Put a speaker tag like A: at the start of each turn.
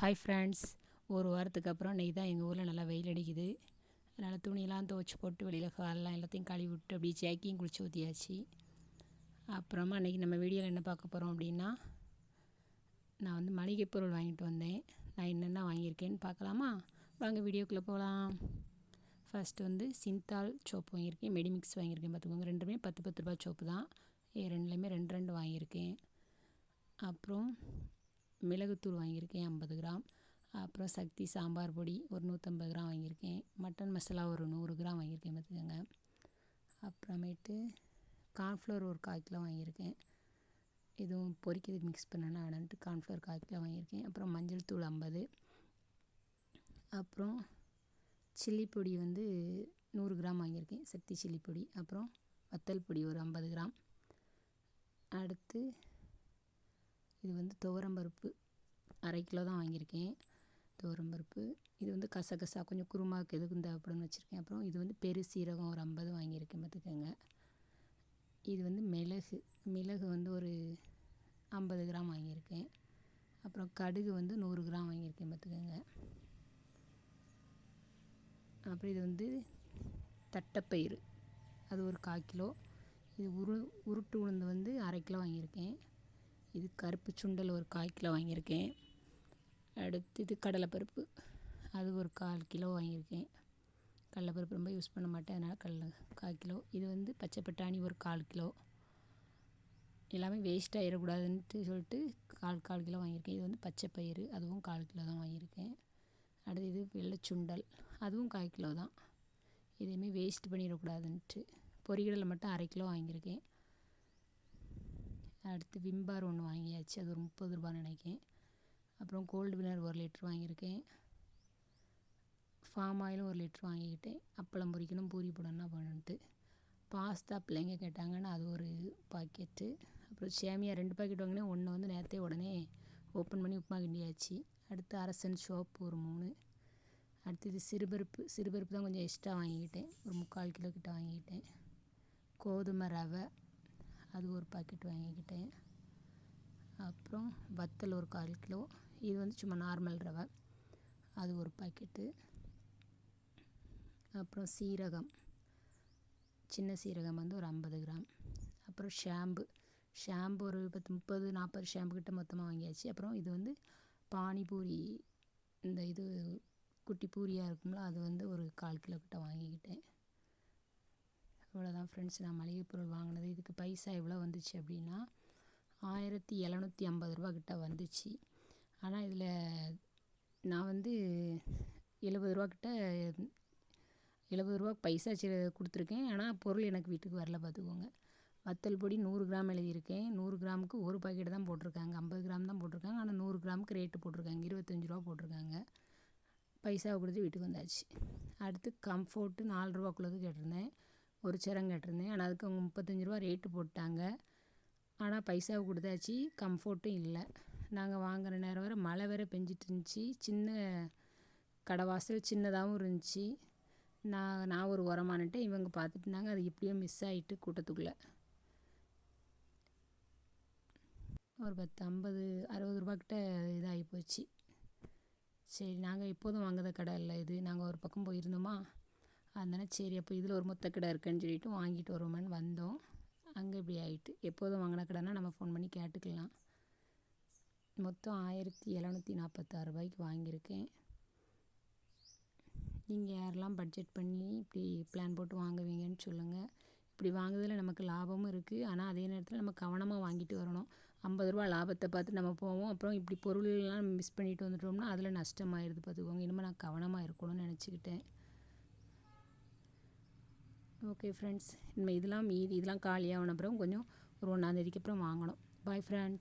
A: Hi friends ஒரு வாரத்துக்கு அப்புறம் இன்றைக்கி தான் எங்கள் ஊரில் நல்லா வெயில் அடிக்குது. அதனால் துணியெல்லாம் துவச்சி போட்டு வெளியில் காலெலாம் எல்லாத்தையும் கழுவி விட்டு அப்படியே ஜேக்கியும் குளிச்சு ஊற்றியாச்சு அப்புறமா அன்றைக்கி நம்ம வீடியோவில் என்ன பார்க்க போகிறோம் அப்படின்னா நான் வந்து மளிகை பொருள் வாங்கிட்டு வந்தேன். நான் என்னென்ன வாங்கியிருக்கேன்னு பார்க்கலாமா? வாங்க வீடியோக்குள்ளே போகலாம். ஃபஸ்ட்டு வந்து சிந்தால் சோப்பு வாங்கியிருக்கேன். மெடிமிக்ஸ் வாங்கியிருக்கேன். பார்த்துக்கோங்க. ரெண்டுமே பத்து பத்து ரூபா சோப்பு தான். ரெண்டுலேயுமே ரெண்டு ரெண்டு வாங்கியிருக்கேன். அப்புறம் மிளகுத்தூள் வாங்கியிருக்கேன் ஐம்பது கிராம். அப்புறம் சக்தி சாம்பார் பொடி ஒரு நூற்றம்பது கிராம் வாங்கியிருக்கேன். மட்டன் மசாலா ஒரு நூறு கிராம் வாங்கியிருக்கேன் பார்த்துக்கோங்க. அப்புறமேட்டு கார்ன்ஃப்ளவர் ஒரு கால் கிலோ வாங்கியிருக்கேன். எதுவும் பொரிக்கிறதுக்கு மிக்ஸ் பண்ணனா வேணான்ட்டு கார்ன்ஃப்ளவர் கால் கிலோ வாங்கியிருக்கேன். அப்புறம் மஞ்சள் தூள் ஐம்பது. அப்புறம் சில்லி பொடி வந்து நூறு கிராம் வாங்கியிருக்கேன். சக்தி சில்லி பொடி. அப்புறம் வத்தல் பொடி ஒரு ஐம்பது கிராம். அடுத்து இது வந்து துவரம்பருப்பு அரை கிலோ தான் வாங்கியிருக்கேன். துவரம்பருப்பு இது வந்து கசகசா கொஞ்சம் குருமாவுக்கு எதுக்கும் தேவைப்படும்னு வச்சுருக்கேன். அப்புறம் இது வந்து பெருசீரகம் ஒரு ஐம்பது வாங்கியிருக்கேன் பார்த்துக்கோங்க. இது வந்து மிளகு. மிளகு வந்து ஒரு ஐம்பது கிராம் வாங்கியிருக்கேன். அப்புறம் கடுகு வந்து நூறு கிராம் வாங்கியிருக்கேன் பார்த்துக்கோங்க. அப்புறம் இது வந்து தட்டைப்பயிறு. அது ஒரு கால் கிலோ. இது உரு உருட்டு உளுந்து வந்து அரை கிலோ வாங்கியிருக்கேன். இது கருப்பு சுண்டல் ஒரு கால் கிலோ வாங்கியிருக்கேன். அடுத்து இது கடலைப்பருப்பு. அது ஒரு கால் கிலோ வாங்கியிருக்கேன். கடலைப்பருப்பு ரொம்ப யூஸ் பண்ண மாட்டேன். அதனால் கடல கால் கிலோ. இது வந்து பச்சை பட்டாணி ஒரு கால் கிலோ. எல்லாமே வேஸ்ட் ஆகிடக்கூடாதுன்ட்டு சொல்லிட்டு கால் கால் கிலோ வாங்கியிருக்கேன். இது வந்து பச்சை பயிறு. அதுவும் கால் கிலோ தான் வாங்கியிருக்கேன். அடுத்து இது வெள்ளை சுண்டல். அதுவும் கால் கிலோ தான். எதையுமே வேஸ்ட் பண்ணிடக்கூடாதுன்ட்டு. பொரிகடலை மட்டும் அரை கிலோ வாங்கியிருக்கேன். அடுத்து விம்பார் ஒன்று வாங்கியாச்சு. அது ஒரு முப்பது ரூபான்னு நினைக்கிறேன். அப்புறம் கோல்டு வினர் ஒரு லிட்ரு வாங்கியிருக்கேன். ஃபார்ம் ஆயிலும் ஒரு லிட்ரு வாங்கிக்கிட்டேன். அப்பளம் பொரிக்கணும் பூரி போடணும்னா பண்ணிட்டு பாஸ்தா பிள்ளைங்க கேட்டாங்கன்னு அது ஒரு பாக்கெட்டு. அப்புறம் சேமியா ரெண்டு பாக்கெட் வாங்கினேன். ஒன்று வந்து நேரத்தே உடனே ஓப்பன் பண்ணி உப்புமா கிண்டியாச்சு. அடுத்து அரசன் சோப்பு ஒரு மூணு. அடுத்து இது சிறுபருப்பு. சிறுபருப்பு தான் கொஞ்சம் எக்ஸ்ட்ரா வாங்கிக்கிட்டேன். ஒரு முக்கால் கிலோ கிட்ட வாங்கிக்கிட்டேன். கோதுமை ரவை. அது ஒரு பாக்கெட் வாங்கிக்கிட்டேன். அப்புறம் வத்தல் ஒரு கால் கிலோ. இது வந்து சும்மா நார்மல் ரவை. அது ஒரு பாக்கெட்டு அப்புறம் சீரகம். சின்ன சீரகம் வந்து ஒரு ஐம்பது கிராம். அப்புறம் ஷாம்பு. ஷாம்பு ஒரு பத்து முப்பது நாற்பது ஷாம்பு கிட்ட மொத்தமாக வாங்கியாச்சு. அப்புறம் இது வந்து பானிபூரி இந்த இது குட்டி பூரியாக இருக்கும்ல அது வந்து ஒரு கால் கிலோ கிட்ட வாங்கிக்கிட்டேன். இவ்வளோதான் ஃப்ரெண்ட்ஸ் நான் மளிகை பொருள் வாங்கினது இதுக்கு பைசா எவ்வளோ வந்துச்சு அப்படின்னா ஆயிரத்தி எழுநூற்றி ஐம்பது ரூபா கிட்ட வந்துச்சு. ஆனால் இதில் நான் வந்து எழுபது ரூபா கிட்ட எழுபது ரூபா பைசா கொடுத்துருக்கேன். ஆனால் பொருள் எனக்கு வீட்டுக்கு வரல பார்த்துக்கோங்க. வத்தல் பொடி நூறு கிராம் எழுதியிருக்கேன். நூறு கிராமுக்கு ஒரு பாக்கெட் தான் போட்டிருக்காங்க. ஐம்பது கிராம் தான் போட்டிருக்காங்க. ஆனால் நூறு கிராமுக்கு ரேட்டு போட்டிருக்காங்க. இருபத்தஞ்சி ரூபா போட்டிருக்காங்க. பைசாவை கொடுத்து வீட்டுக்கு வந்தாச்சு. அடுத்து கம்ஃபோர்ட்டு நாலு ரூபாக்குள்ளது கேட்டிருந்தேன். ஒரு சிரம் கேட்டிருந்தேன் ஆனால் அதுக்கு அவங்க முப்பத்தஞ்சு ரூபா ரேட்டு போட்டாங்க. ஆனால் பைசாவை கொடுத்தாச்சு. கம்ஃபோர்ட்டும் இல்லை. நாங்கள் வாங்குகிற நேரம் வரை மழை வேறு பெஞ்சிட்டு இருந்துச்சு சின்ன கடை வாசல் சின்னதாகவும் இருந்துச்சு. நான் நான் ஒரு உரமானுட்டு இவங்க பார்த்துட்டு இருந்தாங்க. அது இப்படியோ மிஸ் ஆகிட்டு கூட்டத்துக்குள்ளே. ஒரு பத்து ஐம்பது அறுபது ரூபாக்கிட்ட இதாகி போச்சு. சரி நாங்கள் எப்போதும் வாங்குற கடை இல்லை இது. நாங்கள் ஒரு பக்கம் போயிருந்தோமா? அதனால் சரி அப்போ இதில் ஒரு மொத்த கடை இருக்குன்னு சொல்லிட்டு வாங்கிட்டு வருவோமேன்னு வந்தோம். அங்கே இப்படி ஆகிட்டு எப்போதும் வாங்கின கடைனா நம்ம ஃபோன் பண்ணி கேட்டுக்கலாம். மொத்தம் ஆயிரத்தி எழுநூற்றி நாற்பத்தாறு ரூபாய்க்கு வாங்கியிருக்கேன். நீங்கள் யாரெல்லாம் பட்ஜெட் பண்ணி இப்படி பிளான் போட்டு வாங்குவீங்கன்னு சொல்லுங்கள் இப்படி வாங்குறதுல நமக்கு லாபமும் இருக்குது ஆனால் அதே நேரத்தில் நம்ம கவனமாக வாங்கிட்டு வரணும். ஐம்பது ரூபா லாபத்தை பார்த்து நம்ம போவோம். அப்புறம் இப்படி பொருள்லாம் மிஸ் பண்ணிட்டு வந்துட்டோம்னா அதில் நஷ்டமாயிருது பார்த்துக்கோங்க இனிமேல் நான் கவனமாக இருக்கணும்னு நினச்சிக்கிட்டேன். ஓகே ஃப்ரெண்ட்ஸ் இனிமேல் இதெல்லாம் மீதி இதெல்லாம் காலியாகின அப்புறம் கொஞ்சம் ஒரு ஒன்றாந்தேதிக்கு அப்புறம் வாங்கணும். Bye friends